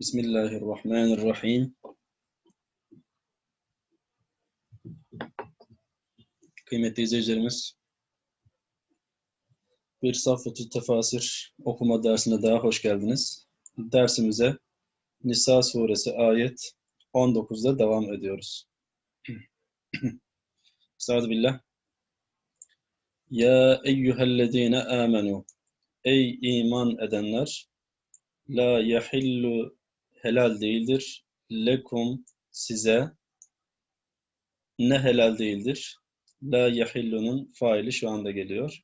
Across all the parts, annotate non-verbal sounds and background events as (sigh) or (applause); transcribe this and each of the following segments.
Bismillahirrahmanirrahim. Kıymetli izleyicilerimiz, bir Safvatü Tefasir okuma dersine daha hoş geldiniz. Dersimize Nisa suresi ayet 19'da devam ediyoruz. (clears throat) Estağfirullah. billah. Ya eyyühellezine amenu Ey iman edenler La yahillu helal değildir. Lekum size ne helal değildir? La yahillunun faili şu anda geliyor.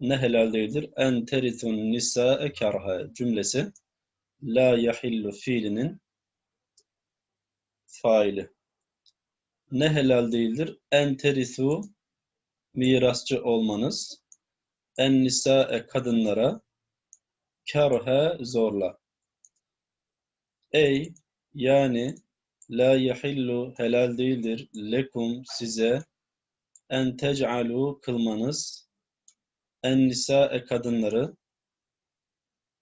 Ne helal değildir? En terithun nisa'e karha cümlesi. La yahillu fiilinin faili. Ne helal değildir? En terithu mirasçı olmanız. En nisa'e kadınlara karha zorla. Ey yani la yahillu helal değildir lekum size en tec'alu kılmanız en nisa'e kadınları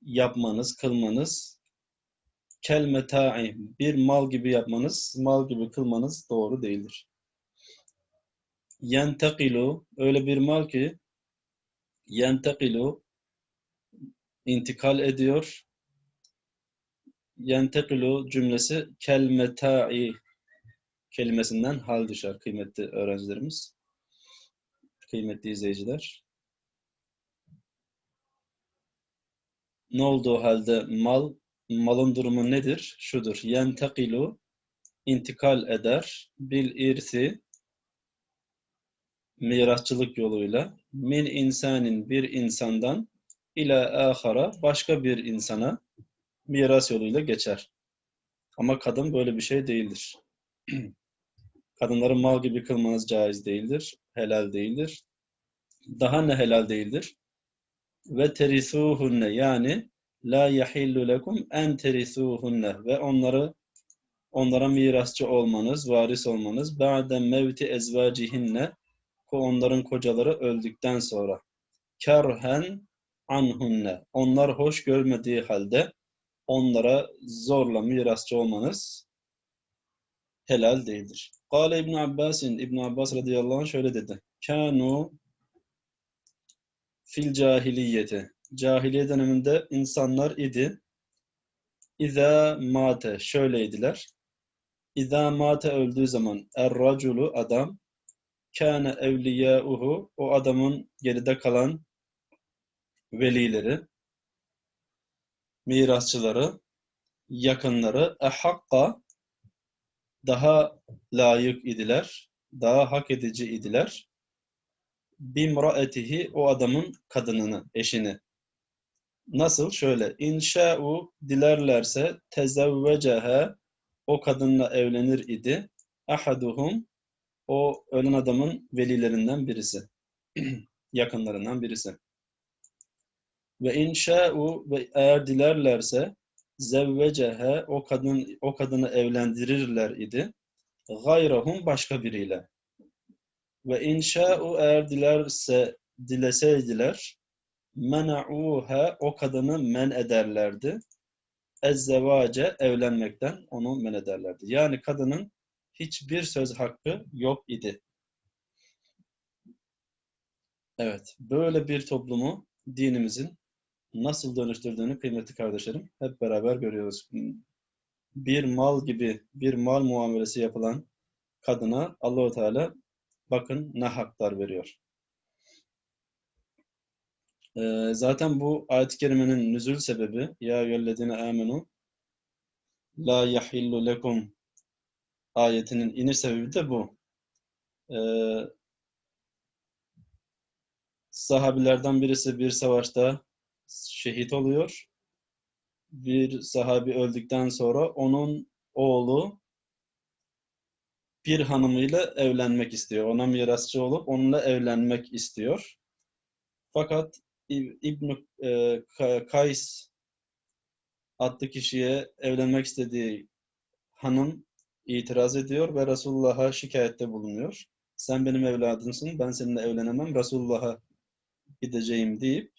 yapmanız, kılmanız kel meta'i bir mal gibi yapmanız, mal gibi kılmanız doğru değildir. Yentekilu öyle bir mal ki yentekilu intikal ediyor yentekilu cümlesi kelmeta'i kelimesinden hal düşer kıymetli öğrencilerimiz. Kıymetli izleyiciler. Ne olduğu halde mal, malın durumu nedir? Şudur. Yentekilu intikal eder. Bil irsi mirasçılık yoluyla min insanin bir insandan ila ahara başka bir insana miras yoluyla geçer. Ama kadın böyle bir şey değildir. (clears throat) Kadınları mal gibi kılmanız caiz değildir, helal değildir. Daha ne helal değildir? Ve terisuhunne yani la yahillu lekum en terisuhunne ve onları onlara mirasçı olmanız, varis olmanız ba'de mevti ezvacihinne onların kocaları öldükten sonra kerhen anhunne onlar hoş görmediği halde onlara zorla mirasçı olmanız helal değildir. Kale İbn Abbas'in İbn Abbas radıyallahu anh şöyle dedi. Kanu fil cahiliyeti. Cahiliye döneminde insanlar idi. İza mate şöyleydiler. İza mate öldüğü zaman er raculu adam kâne evliyâuhu o adamın geride kalan velileri mirasçıları, yakınları ehakka daha layık idiler, daha hak edici idiler. Bimraetihi o adamın kadınını, eşini. Nasıl? Şöyle. İnşa'u dilerlerse tezevvecehe o kadınla evlenir idi. Ahaduhum o ölen adamın velilerinden birisi. (clears throat) Yakınlarından birisi. Ve inşa'u ve eğer dilerlerse zevvecehe o kadın o kadını evlendirirler idi. Gayrahum başka biriyle. Ve inşa'u eğer dilerse dileseydiler mena'uha o kadını men ederlerdi. Ezzevace evlenmekten onu men ederlerdi. Yani kadının hiçbir söz hakkı yok idi. Evet, böyle bir toplumu dinimizin nasıl dönüştürdüğünü kıymetli kardeşlerim hep beraber görüyoruz. Bir mal gibi bir mal muamelesi yapılan kadına Allahu Teala bakın ne haklar veriyor. Ee, zaten bu ayet-i kerimenin nüzul sebebi ya yellezine amenu la yahillu lekum ayetinin iniş sebebi de bu. Ee, sahabilerden birisi bir savaşta şehit oluyor. Bir sahabi öldükten sonra onun oğlu bir hanımıyla evlenmek istiyor. Ona mirasçı olup onunla evlenmek istiyor. Fakat İbn e, Kays adlı kişiye evlenmek istediği hanım itiraz ediyor ve Resulullah'a şikayette bulunuyor. Sen benim evladımsın, ben seninle evlenemem, Resulullah'a gideceğim deyip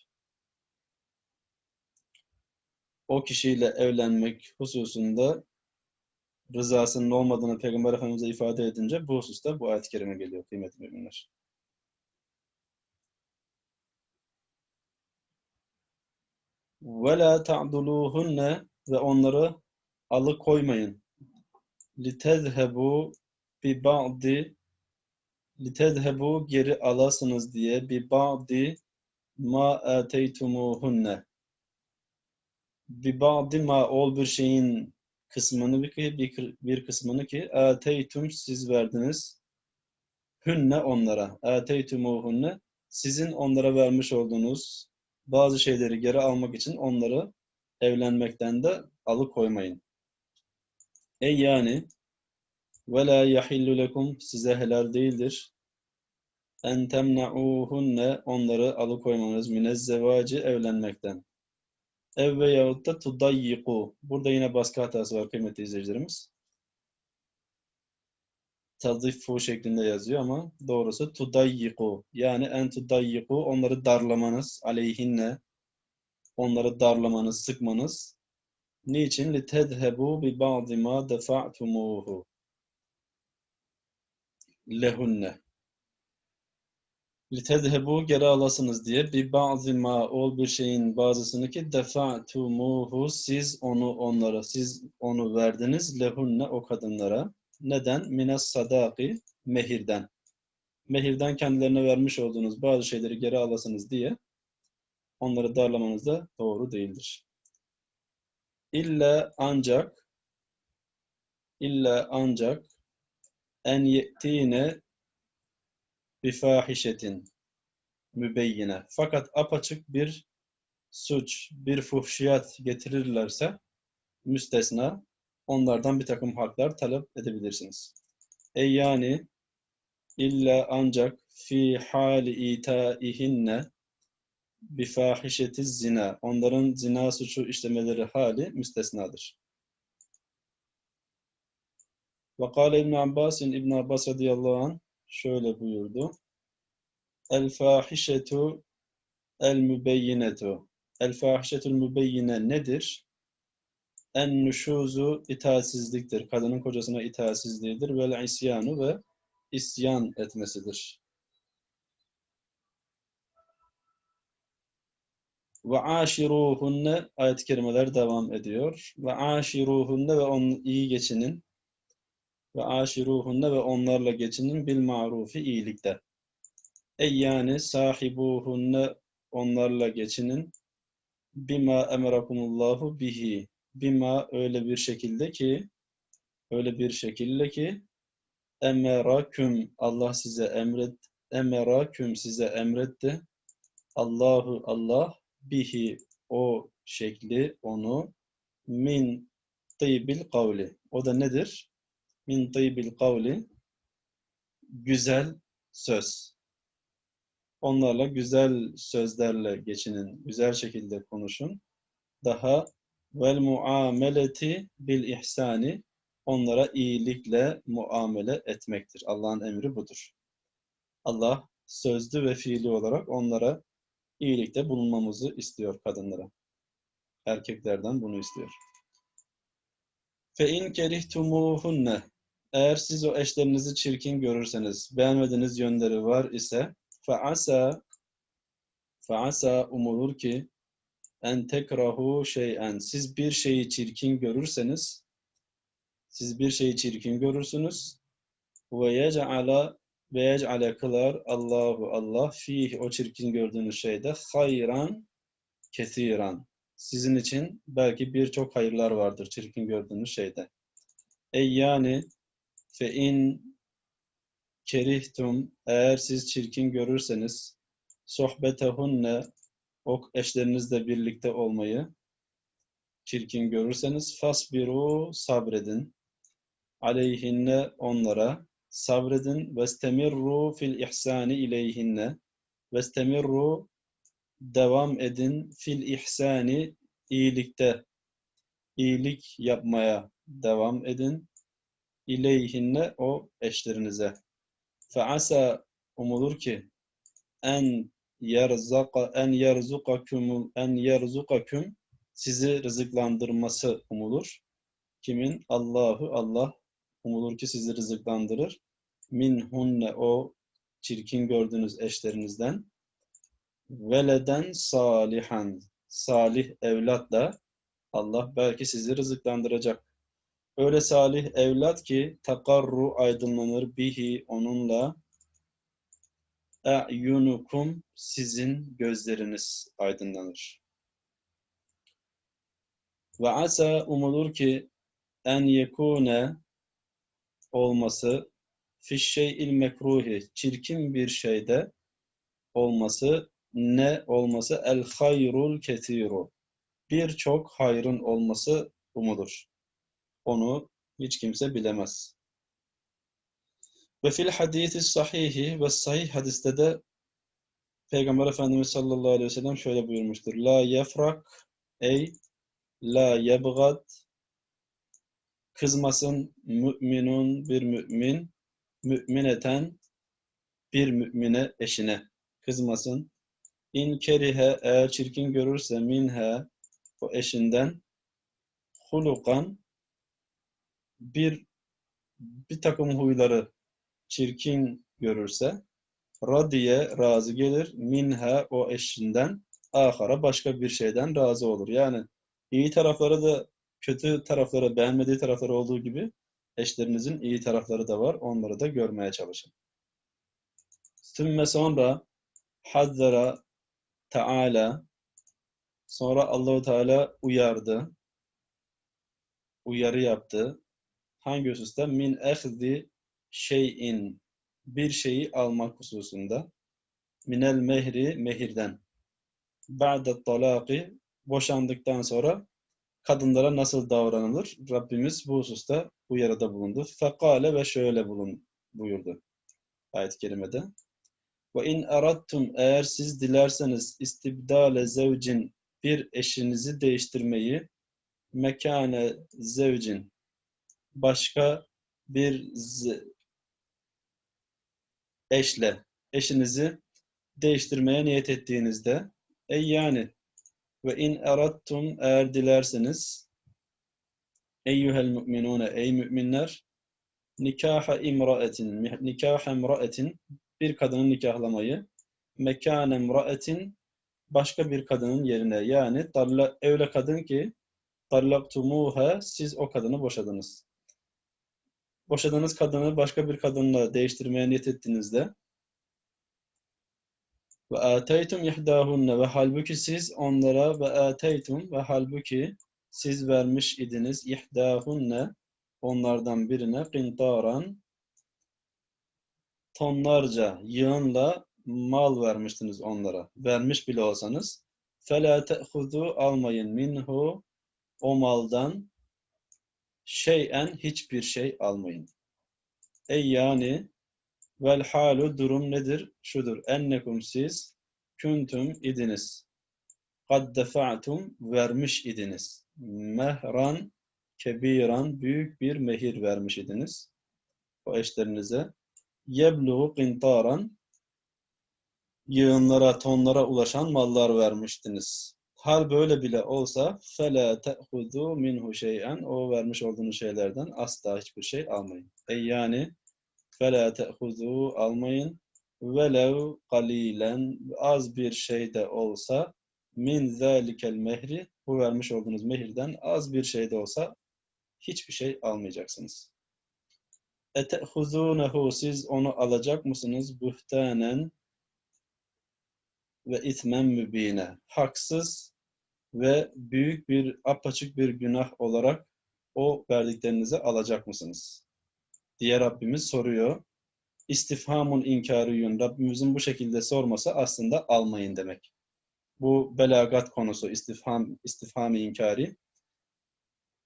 o kişiyle evlenmek hususunda rızasının olmadığını Peygamber Efendimiz'e ifade edince bu hususta bu ayet-i kerime geliyor kıymetli müminler. وَلَا تَعْدُلُوهُنَّ ve onları alıkoymayın. لِتَذْهَبُوا بِبَعْضِ لِتَذْهَبُوا geri alasınız diye بِبَعْضِ ma ateytumuhunne bi ba'di ma ol bir şeyin kısmını bir, bir, bir kısmını ki ateytum siz verdiniz hünne onlara ateytumuhunne sizin onlara vermiş olduğunuz bazı şeyleri geri almak için onları evlenmekten de alıkoymayın. Ey yani ve la yahillu lekum size helal değildir en temna'uhunne onları alıkoymanız minezzevaci evlenmekten. Ev ve yahut da tudayyiku. Burada yine baskı hatası var kıymetli izleyicilerimiz. Taziffu şeklinde yazıyor ama doğrusu tudayyiku. Yani en tudayyiku onları darlamanız aleyhinne onları darlamanız, sıkmanız. Niçin? لِتَذْهَبُوا بِبَعْضِ مَا دَفَعْتُمُوهُ lehunne. litezhebu geri alasınız diye bir bazı ma ol bir şeyin bazısını ki defa tumuhu siz onu onlara siz onu verdiniz lehunne o kadınlara. Neden? minas sadaki mehirden. Mehirden kendilerine vermiş olduğunuz bazı şeyleri geri alasınız diye onları darlamanız da doğru değildir. İlla ancak illa ancak en yetine bifahişetin mübeyyine. Fakat apaçık bir suç, bir fuhşiyat getirirlerse müstesna onlardan bir takım haklar talep edebilirsiniz. E yani illa ancak fi hali itaihinne bifahişeti zina. Onların zina suçu işlemeleri hali müstesnadır. Ve kâle İbn Abbas, İbn Abbas radıyallahu anh şöyle buyurdu. El fahişetu el mübeyyinetu. El fahişetul mübeyyine nedir? En nüşuzu itaatsizliktir. Kadının kocasına itaatsizliğidir. Vel isyanu ve isyan etmesidir. Ve aşiruhunne ayet-i kerimeler devam ediyor. Ve aşiruhunne ve on iyi geçinin ve aşiruhunne ve onlarla geçinin bil marufi iyilikte. Ey yani sahibuhunne onlarla geçinin bima emerakumullahu bihi bima öyle bir şekilde ki öyle bir şekilde ki emeraküm Allah size emret emeraküm size emretti Allahu Allah bihi o şekli onu min tıybil kavli o da nedir? Min tıybil kavli güzel söz. Onlarla güzel sözlerle geçinin, güzel şekilde konuşun. Daha vel muameleti bil ihsani onlara iyilikle muamele etmektir. Allah'ın emri budur. Allah sözlü ve fiili olarak onlara iyilikte bulunmamızı istiyor kadınlara. Erkeklerden bunu istiyor. Fe in kerihtumuhunne eğer siz o eşlerinizi çirkin görürseniz, beğenmediğiniz yönleri var ise فَعَسَى فَعَسَى umulur ki en tekrahu şeyen siz bir şeyi çirkin görürseniz siz bir şeyi çirkin görürsünüz ve yec'ala ve yec'ale kılar Allahu Allah fih o çirkin gördüğünüz şeyde hayran kesiran sizin için belki birçok hayırlar vardır çirkin gördüğünüz şeyde. Ey yani Fe in kerihtum eğer siz çirkin görürseniz sohbetehunne o eşlerinizle birlikte olmayı çirkin görürseniz fasbiru sabredin. Aleyhinne onlara sabredin. Vestemirru fil ihsani ileyhinne. Vestemirru devam edin. Fil ihsani iyilikte. İyilik yapmaya devam edin ileyhinne o eşlerinize. Feasa umulur ki en yerzaka en yerzukakum en yerzukaküm sizi rızıklandırması umulur. Kimin? Allahu Allah umulur ki sizi rızıklandırır. Min hunne o çirkin gördüğünüz eşlerinizden veleden salihan salih evlatla Allah belki sizi rızıklandıracak. Öyle salih evlat ki takarru aydınlanır bihi onunla e'yunukum sizin gözleriniz aydınlanır. Ve asa umulur ki en yekune olması fiş şey'il mekruhi çirkin bir şeyde olması ne olması el hayrul ketiru birçok hayrın olması umulur. Onu hiç kimse bilemez. Ve fil hadisi sahihi ve sahih hadiste de Peygamber Efendimiz sallallahu aleyhi ve sellem şöyle buyurmuştur. La yefrak ey la yebgad kızmasın müminun bir mümin mümineten bir mümine eşine kızmasın. İn kerihe eğer çirkin görürse minhe o eşinden hulukan bir bir takım huyları çirkin görürse radiye razı gelir minha o eşinden ahara başka bir şeyden razı olur. Yani iyi tarafları da kötü tarafları beğenmediği tarafları olduğu gibi eşlerinizin iyi tarafları da var. Onları da görmeye çalışın. Sümme sonra hazzara Teala sonra Allahu Teala uyardı. Uyarı yaptı. Hangi hususta? Min ehzi şeyin bir şeyi almak hususunda. Minel mehri mehirden. Ba'de talaqi boşandıktan sonra kadınlara nasıl davranılır? Rabbimiz bu hususta uyarıda bulundu. Fekale ve şöyle bulun buyurdu. Ayet-i kerimede. Ve in arattum eğer siz dilerseniz istibdale zevcin bir eşinizi değiştirmeyi mekane zevcin başka bir eşle eşinizi değiştirmeye niyet ettiğinizde ey yani ve in arattum eğer dilerseniz eyyuhel müminune ey müminler nikaha imraetin nikah imraetin bir kadının nikahlamayı mekan emraetin başka bir kadının yerine yani darla, öyle kadın ki darlaktumuha siz o kadını boşadınız boşadığınız kadını başka bir kadınla değiştirmeye niyet ettiğinizde ve ataytum ihdahunne ve halbuki siz onlara ve ataytum ve halbuki siz vermiş idiniz ihdahunne onlardan birine kintaran tonlarca yığınla mal vermiştiniz onlara. Vermiş bile olsanız fela te'hudu almayın minhu o maldan şeyen hiçbir şey almayın. Ey yani vel halu durum nedir? Şudur. Ennekum siz küntüm idiniz. Kad defa'tum vermiş idiniz. Mehran kebiran büyük bir mehir vermiş idiniz. O eşlerinize yebluğu qintaran yığınlara, tonlara ulaşan mallar vermiştiniz Hal böyle bile olsa فَلَا تَأْخُذُوا minhu şeyen O vermiş olduğunuz şeylerden asla hiçbir şey almayın. E yani فَلَا تَأْخُذُوا almayın velev kalilen az bir şey de olsa min zalikel mehri bu vermiş olduğunuz mehirden az bir şey de olsa hiçbir şey almayacaksınız. Etehuzunehu siz onu alacak mısınız buhtanen ve itmen mübine. Haksız ve büyük bir apaçık bir günah olarak o verdiklerinizi alacak mısınız? diye Rabbimiz soruyor. İstifhamun inkariyun. Rabbimizin bu şekilde sorması aslında almayın demek. Bu belagat konusu istifham istifham inkari.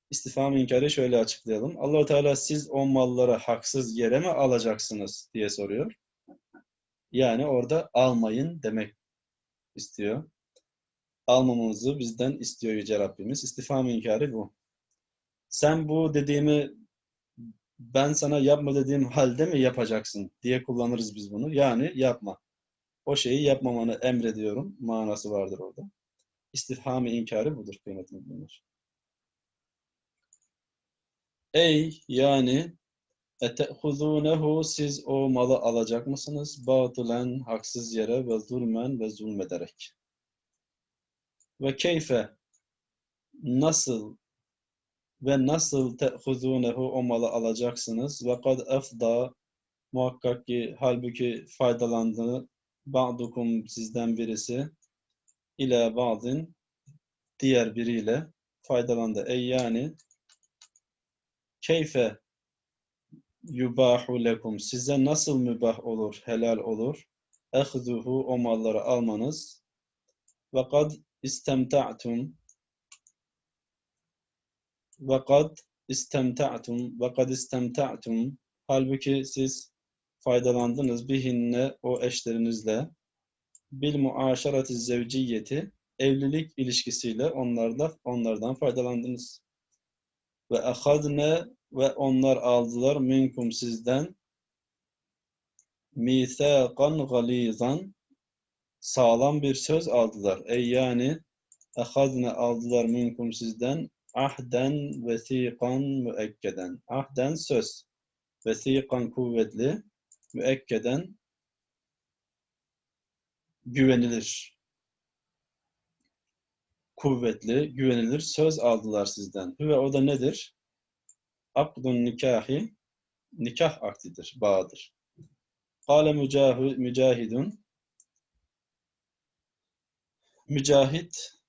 İstifham inkarı şöyle açıklayalım. Allahu Teala siz o malları haksız yere mi alacaksınız diye soruyor. Yani orada almayın demek istiyor. Almamamızı bizden istiyor Yüce Rabbimiz. İstifham inkarı bu. Sen bu dediğimi ben sana yapma dediğim halde mi yapacaksın diye kullanırız biz bunu. Yani yapma. O şeyi yapmamanı emrediyorum manası vardır orada. istifham-ı inkarı budur kıymetli müminler. Ey yani etehuzunehu siz o malı alacak mısınız? Batılen haksız yere ve zulmen ve zulmederek. Ve keyfe nasıl ve nasıl tehuzunehu o malı alacaksınız? Ve kad efda muhakkak ki halbuki faydalandı ba'dukum sizden birisi ile ba'din diğer biriyle faydalandı. Ey yani keyfe yubahu lekum size nasıl mübah olur, helal olur? Ehzuhu o malları almanız ve kad istemta'tum. Ve kad istemta'tum ve kad istemta'tum. Halbuki siz faydalandınız bihinne o eşlerinizle. Bil muaşerati zevciyeti evlilik ilişkisiyle onlarla onlardan faydalandınız. Ve ahadne ve onlar aldılar minkum sizden. Mithaqan galizan sağlam bir söz aldılar. Ey yani ahadne aldılar minkum sizden ahden vesiqan müekkeden. Ahden söz. Vesiqan kuvvetli. Müekkeden güvenilir. Kuvvetli, güvenilir söz aldılar sizden. Ve o da nedir? Akdun nikahi nikah aktidir, bağıdır. Kale mücahid, mücahidun Mücahit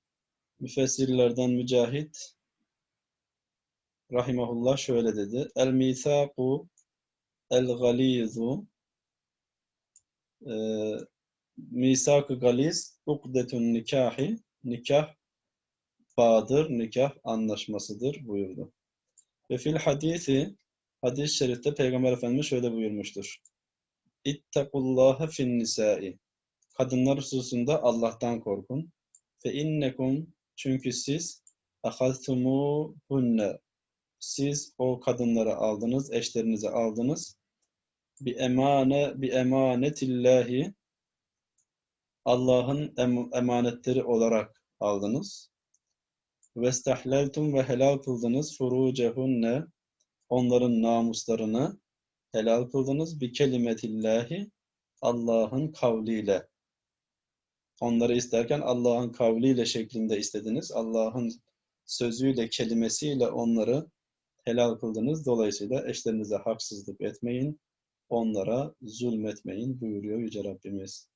müfessirlerden mücahit rahimahullah şöyle dedi. El misaku el galizu e, misak-ı galiz ukdetun nikahi nikah bağdır, nikah anlaşmasıdır buyurdu. Ve fil hadisi hadis-i şerifte Peygamber Efendimiz şöyle buyurmuştur. İttekullaha fin nisai Kadınlar hususunda Allah'tan korkun. Fe innekum çünkü siz ahaztumuhunne siz o kadınları aldınız, eşlerinizi aldınız. Bi emane bi emanetillahi Allah'ın em emanetleri olarak aldınız. Vestahleltum ve helal kıldınız furucehunne onların namuslarını helal kıldınız bi kelimetillahi Allah'ın kavliyle. Onları isterken Allah'ın kavliyle şeklinde istediniz. Allah'ın sözüyle, kelimesiyle onları helal kıldınız. Dolayısıyla eşlerinize haksızlık etmeyin, onlara zulmetmeyin buyuruyor Yüce Rabbimiz.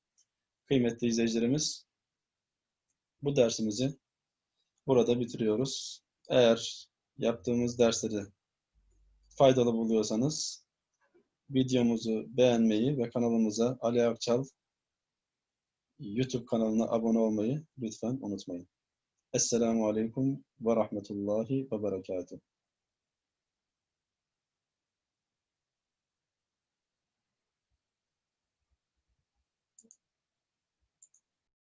Kıymetli izleyicilerimiz, bu dersimizi burada bitiriyoruz. Eğer yaptığımız dersleri faydalı buluyorsanız videomuzu beğenmeyi ve kanalımıza Ali Akçal YouTube kanalına abone olmayı lütfen unutmayın. Esselamu Aleyküm ve Rahmetullahi ve Berekatuhu.